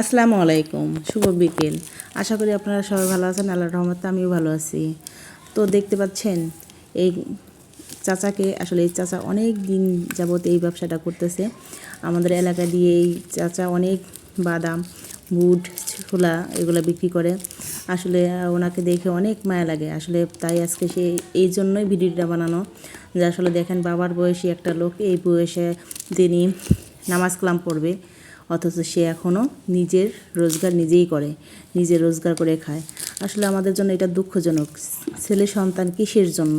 আসসালামু আলাইকুম, শুভ বিকেল। আশা করি আপনারা সবাই ভালো আছেন আল্লাহ রহমতে আমিও ভালো আছি। তো দেখতে পাচ্ছেন, এই চাচাকে, আসলে এই চাচা অনেক দিন যাবত এই ব্যবসাটা করতেছে। আমাদের এলাকা দিয়ে এই চাচা অনেক বাদাম, বুট, ছোলা এগুলো বিক্রি করে। আসলে ওনাকে দেখে অনেক মায়া লাগে। আসলে তাই আজকে সে এই জন্যই ভিডিওটা বানানো, যে আসলে দেখেন বাবার বয়সী একটা লোক, এই বয়সে তিনি নামাজ কালাম পড়বে। অথচ সে এখনও নিজের রোজগার নিজেই করে, নিজে রোজগার করে খায়। আসলে আমাদের জন্য এটা দুঃখজনক। ছেলে সন্তান কিসের জন্য?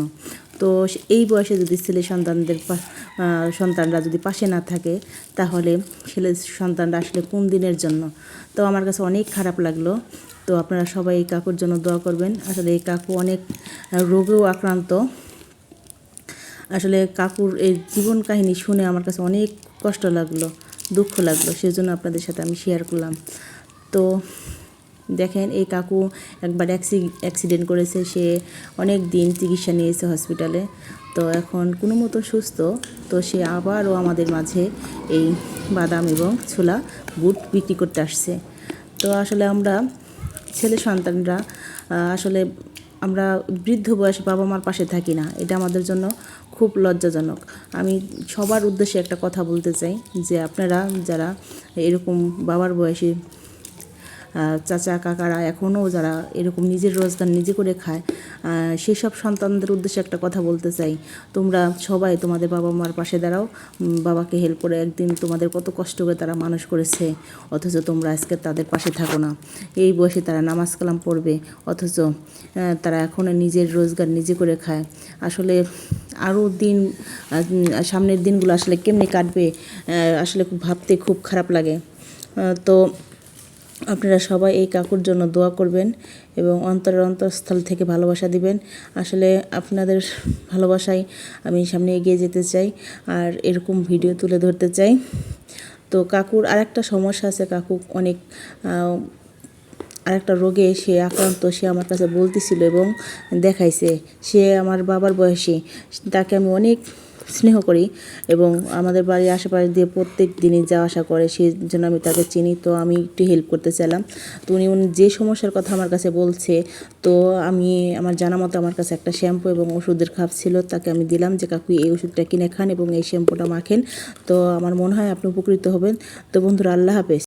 তো এই বয়সে যদি ছেলে সন্তানদের সন্তানরা যদি পাশে না থাকে, তাহলে ছেলে সন্তানরা আসলে কোন দিনের জন্য? তো আমার কাছে অনেক খারাপ লাগল। তো আপনারা সবাই এই কাকুর জন্য দোয়া করবেন। আসলে এই কাকু অনেক রোগেও আক্রান্ত। আসলে কাকুর এই জীবন কাহিনী শুনে আমার কাছে অনেক কষ্ট লাগল। দুঃখ লাগল, সেজন্য আপনাদের সাথে আমি শেয়ার করলাম। তো দেখেন, এই কাকু একবার অ্যাক্সিডেন্ট করেছে, সে অনেক দিন চিকিৎসা নিয়েছে হসপিটালে তো এখন কোনো মতো সুস্থ, তো সে আবারও আমাদের মাঝে এই বাদাম এবং ছোলা বুট বিক্রি করতে আসছে। তো আসলে আমরা ছেলে সন্তানরা আসলে আমরা বৃদ্ধ বয়সে বাবা মার পাশে থাকি না। এটা আমাদের জন্য খুব লজ্জাজনক। আমি সবার উদ্দেশ্যে একটা কথা বলতে চাই যে আপনারা যারা এরকম বাবার বয়সী চাচা, কাকারা এখনও যারা এরকম নিজের রোজগার নিজে করে খায় সেই সব সন্তানদের উদ্দেশ্যে একটা কথা বলতে চাই। তোমরা সবাই তোমাদের বাবা মার পাশে দাঁড়াও। বাবাকে হেল্প করে একদিন তোমাদের কত কষ্ট করে তারা মানুষ করেছে, অথচ তোমরা আজকে তাদের পাশে থাকো না। এই বয়সে তারা নামাজ কালাম পড়বে, অথচ তারা এখনও নিজের রোজগার নিজে করে খায়। আসলে আরও দিন সামনের দিনগুলো আসলে কেমনি কাটবে আসলে খুব ভাবতে খুব খারাপ লাগে। তো আপনারা সবাই এই কাকুর জন্য দোয়া করবেন এবং অন্তরের অন্তঃস্থল থেকে ভালোবাসা দিবেন। আসলে আপনাদের ভালোবাসায় আমি সামনে এগিয়ে যেতে চাই আর এরকম ভিডিও তুলে ধরতে চাই। তো কাকুর আরেকটা সমস্যা আছে, কাকু অনেক আরেকটা রোগে সে আক্রান্ত, সে আমার কাছে বলতেছিল এবং দেখাইছে। সে আমার বাবার বয়সী, তাকে আমি অনেক স্নেহ করি এবং আমাদের বাড়ির আশেপাশে দিয়ে প্রত্যেক দিনই যাওয়া আসা করে সেই জন্য আমি তাকে চিনি। তো আমি একটু হেল্প করতে চাইলাম। তো উনি যে সমস্যার কথা আমার কাছে বলছে, তো আমি আমার জানা মতো আমার কাছে একটা শ্যাম্পু এবং ওষুধের খাপ ছিল, তাকে আমি দিলাম যে, কাকু, এই ওষুধটা কিনে খান এবং এই শ্যাম্পুটা মাখেন তো আমার মনে হয় আপনি উপকৃত হবেন। তো বন্ধুরা, আল্লাহ হাফেজ।